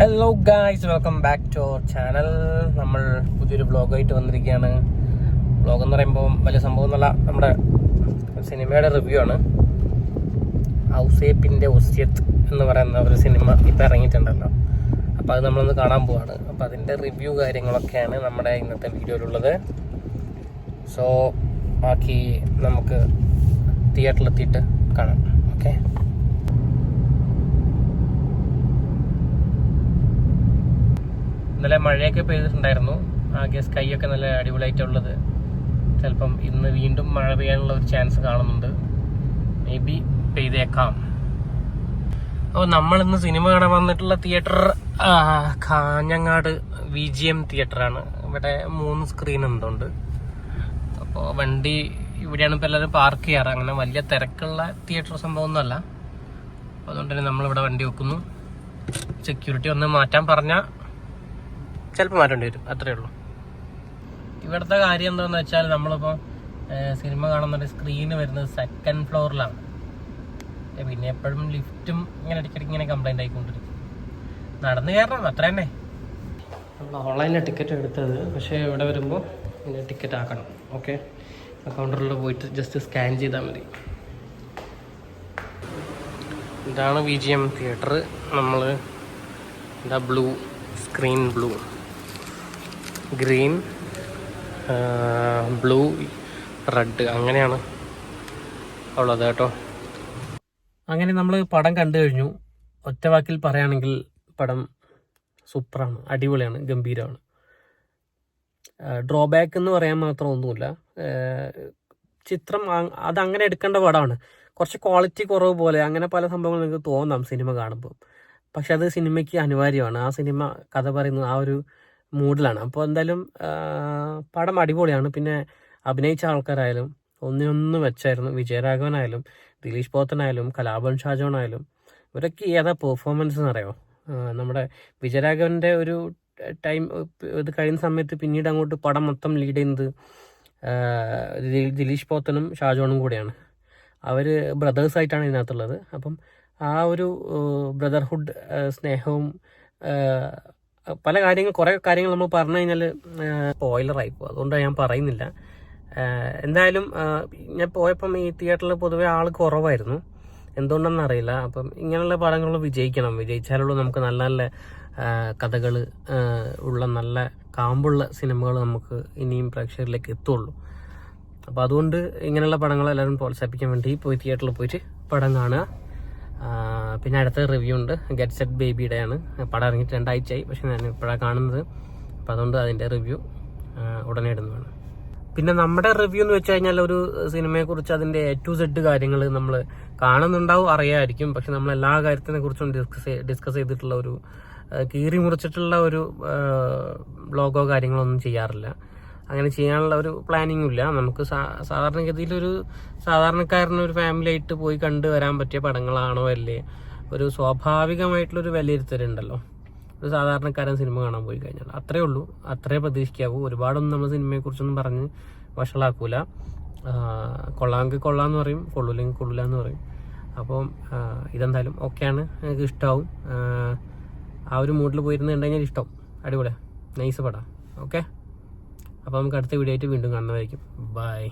Hello guys welcome back to our channel നമ്മൾ പുതിയൊരു വ്ളോഗായിട്ട് വന്നിരിക്കുകയാണ്. വ്ളോഗ് എന്ന് പറയുമ്പോൾ വലിയ സംഭവം എന്നല്ല നമ്മുടെ സിനിമയുടെ റിവ്യൂ ആണ്. ഔസേപ്പിന്റെ ഒസ്യത്ത് എന്ന് പറയുന്ന ഒരു സിനിമ ഇപ്പം ഇറങ്ങിയിട്ടുണ്ടല്ലോ. അപ്പോൾ അത് നമ്മളൊന്ന് കാണാൻ പോവാണ്. അപ്പോൾ അതിന്റെ റിവ്യൂ കാര്യങ്ങളൊക്കെയാണ് നമ്മുടെ ഇന്നത്തെ വീഡിയോയിലുള്ളത്. സോ ബാക്കി നമുക്ക് തിയേറ്ററിലെത്തിയിട്ട് കാണാം. ഓക്കെ ഇന്നലെ മഴയൊക്കെ പെയ്തിട്ടുണ്ടായിരുന്നു. ആകെ സ്കൈ ഒക്കെ നല്ല അടിപൊളിയായിട്ടുള്ളത്. ചിലപ്പം ഇന്ന് വീണ്ടും മഴ പെയ്യാനുള്ള ഒരു ചാൻസ് കാണുന്നുണ്ട്. മേ ബി പെയ്തേക്കാം. അപ്പോൾ നമ്മൾ ഇന്ന് സിനിമ കാണാൻ വന്നിട്ടുള്ള theatre Kanhangad V G M തിയേറ്ററാണ് ഇവിടെ മൂന്ന് സ്ക്രീൻ എന്തുണ്ട് അപ്പോൾ വണ്ടി ഇവിടെയാണ് ഇപ്പോൾ എല്ലാവരും പാർക്ക് ചെയ്യാറ്. അങ്ങനെ വലിയ തിരക്കുള്ള തിയേറ്റർ സംഭവമൊന്നുമല്ല. അതുകൊണ്ട് തന്നെ നമ്മളിവിടെ വണ്ടി വെക്കുന്നു. സെക്യൂരിറ്റി ഒന്ന് മാറ്റാൻ പറഞ്ഞാൽ ചിലപ്പോൾ മാറ്റേണ്ടി വരും അത്രേ ഉള്ളൂ. ഇവിടുത്തെ കാര്യം എന്താണെന്ന് വെച്ചാൽ നമ്മളിപ്പോൾ സിനിമ കാണുന്നുണ്ട് സ്ക്രീന് വരുന്നത് സെക്കൻഡ് ഫ്ലോറിലാണ് പിന്നെ എപ്പോഴും ലിഫ്റ്റും ഇങ്ങനെ ഇടയ്ക്കിടയ്ക്ക് ഇങ്ങനെ കംപ്ലൈന്റ് ആയിക്കൊണ്ടിരിക്കും. നടന്നു കയറണം അത്ര തന്നെ. നമ്മൾ ഓൺലൈനിൽ ടിക്കറ്റ് എടുത്തത് പക്ഷേ ഇവിടെ വരുമ്പോൾ ഇങ്ങനെ ടിക്കറ്റ് ആക്കണം ഓക്കെ കൗണ്ടറിൽ പോയിട്ട് ജസ്റ്റ് സ്കാൻ ചെയ്താൽ മതി. ഇതാണ് വി ജി എം തിയേറ്റർ നമ്മൾ എന്താ blue screen blue green blue red അങ്ങനെയാണ് ഉള്ളത് കേട്ടോ. അങ്ങനെ നമ്മൾ പടം കണ്ടു കഴിഞ്ഞു. ഒറ്റ വാക്കിൽ പറയുകയാണെങ്കിൽ പടം സൂപ്പറാണ് അടിപൊളിയാണ് ഗംഭീരമാണ്. ഡ്രോബാക്ക് എന്ന് പറയാൻ മാത്രം ഒന്നുമില്ല. ചിത്രം അതങ്ങനെ എടുക്കേണ്ട പടമാണ്. കുറച്ച് ക്വാളിറ്റി കുറവ് പോലെ അങ്ങനെ പല സംഭവങ്ങൾ നിങ്ങൾക്ക് തോന്നാം സിനിമ കാണുമ്പോൾ പക്ഷെ അത് സിനിമയ്ക്ക് അനിവാര്യമാണ്. ആ സിനിമ കഥ പറയുന്നത് ആ ഒരു മൂഡിലാണ്. അപ്പോൾ എന്തായാലും പടം അടിപൊളിയാണ്. പിന്നെ അഭിനയിച്ച ആൾക്കാരായാലും ഒന്നിനൊന്ന് വെച്ചായിരുന്നു വിജയരാഘവനായാലും ദിലീഷ് പോത്തനായാലും കലാഭൻ ഷാജോണായാലും ഇവരൊക്കെ ഏതാ പെർഫോമൻസ് എന്നറിയോ? നമ്മുടെ വിജയരാഘവന്റെ ഒരു ടൈം ഇത് കഴിയുന്ന സമയത്ത് പിന്നീട് അങ്ങോട്ട് പടം മൊത്തം ലീഡ് ചെയ്യുന്നത് ദിലീഷ് പോത്തനും ഷാജോണും കൂടെയാണ്. അവർ ബ്രദേഴ്സായിട്ടാണ് ഇതിനകത്തുള്ളത്. അപ്പം ആ ഒരു ബ്രദർഹുഡ് സ്നേഹവും പല കാര്യങ്ങൾ കുറേ കാര്യങ്ങൾ നമ്മൾ പറഞ്ഞു കഴിഞ്ഞാൽ സ്പോയിലറായി പോകും അതുകൊണ്ട് ഞാൻ പറയുന്നില്ല. എന്തായാലും ഞാൻ പോയപ്പം ഈ തിയേറ്ററിൽ പൊതുവെ ആൾ കുറവായിരുന്നു. എന്തുകൊണ്ടെന്ന് അറിയില്ല. അപ്പം ഇങ്ങനെയുള്ള പടങ്ങൾ വിജയിക്കണം. വിജയിച്ചാലുള്ളൂ നമുക്ക് നല്ല നല്ല കഥകൾ ഉള്ള നല്ല കാമ്പുള്ള സിനിമകൾ നമുക്ക് ഇനിയും പ്രേക്ഷകരിലേക്ക് എത്തുള്ളൂ. അപ്പോൾ അതുകൊണ്ട് ഇങ്ങനെയുള്ള പടങ്ങൾ എല്ലാവരും പ്രോത്സാഹിപ്പിക്കാൻ വേണ്ടി പോയി തിയേറ്ററിൽ പോയിട്ട് പടം കാണുക. പിന്നെ അടുത്ത റിവ്യൂ ഉണ്ട്. ഗെറ്റ് സെറ്റ് ബേബിയുടെയാണ് പടം ഇറങ്ങിയിട്ട് രണ്ടാഴ്ചയായി. പക്ഷെ ഞാൻ ഇപ്പോഴാണ് കാണുന്നത്. അപ്പം അതുകൊണ്ട് അതിന്റെ റിവ്യൂ ഉടനെ ഇടുന്നതാണ്. പിന്നെ നമ്മുടെ റിവ്യൂ എന്ന് വെച്ച് കഴിഞ്ഞാൽ ഒരു സിനിമയെക്കുറിച്ച് അതിന്റെ എ ടു സെഡ് കാര്യങ്ങൾ നമ്മൾ കാണുന്നുണ്ടാവും അറിയാമായിരിക്കും. പക്ഷെ നമ്മൾ എല്ലാ കാര്യത്തിനെ കുറിച്ചും ഡിസ്കസ് ഡിസ്കസ് ചെയ്തിട്ടുള്ള ഒരു കീറി മുറിച്ചിട്ടുള്ള ഒരു ബ്ലോഗോ കാര്യങ്ങളോ ഒന്നും ചെയ്യാറില്ല. അങ്ങനെ ചെയ്യാനുള്ള ഒരു പ്ലാനിങ്ങും ഇല്ല. നമുക്ക് സാധാരണഗതിയിൽ ഒരു സാധാരണക്കാരന് ഒരു ഫാമിലി ആയിട്ട് പോയി കണ്ടു വരാൻ പറ്റിയ പടങ്ങളാണോ അല്ലേ? ഒരു സ്വാഭാവികമായിട്ടുള്ളൊരു വിലയിരുത്തലുണ്ടല്ലോ. ഒരു സാധാരണക്കാരൻ സിനിമ കാണാൻ പോയി കഴിഞ്ഞാൽ. അത്രേ ഉള്ളൂ. അത്രേ പ്രതീക്ഷിക്കാവൂ. ഒരുപാടൊന്നും നമ്മൾ സിനിമയെക്കുറിച്ചൊന്നും പറഞ്ഞ് വഷളാക്കൂല. കൊള്ളാമെങ്കിൽ കൊള്ളാമെങ്കിൽ കൊള്ളാന്ന് പറയും കൊള്ളൂല്ലെങ്കിൽ കൊള്ളില്ല എന്ന് പറയും അപ്പോൾ ഇതെന്തായാലും ഓക്കെയാണ്. എനിക്ക് ഇഷ്ടമാവും ആ, ഒരു മൂഡിൽ പോയിരുന്ന് കണ്ടു കഴിഞ്ഞാൽ ഇഷ്ടമാവും അടിപൊളിയാണ് നൈസ് പടാം. ഓക്കെ അപ്പോൾ നമുക്ക് അടുത്ത വീഡിയോ ആയിട്ട് വീണ്ടും കാണുന്നതായിരിക്കും ബൈ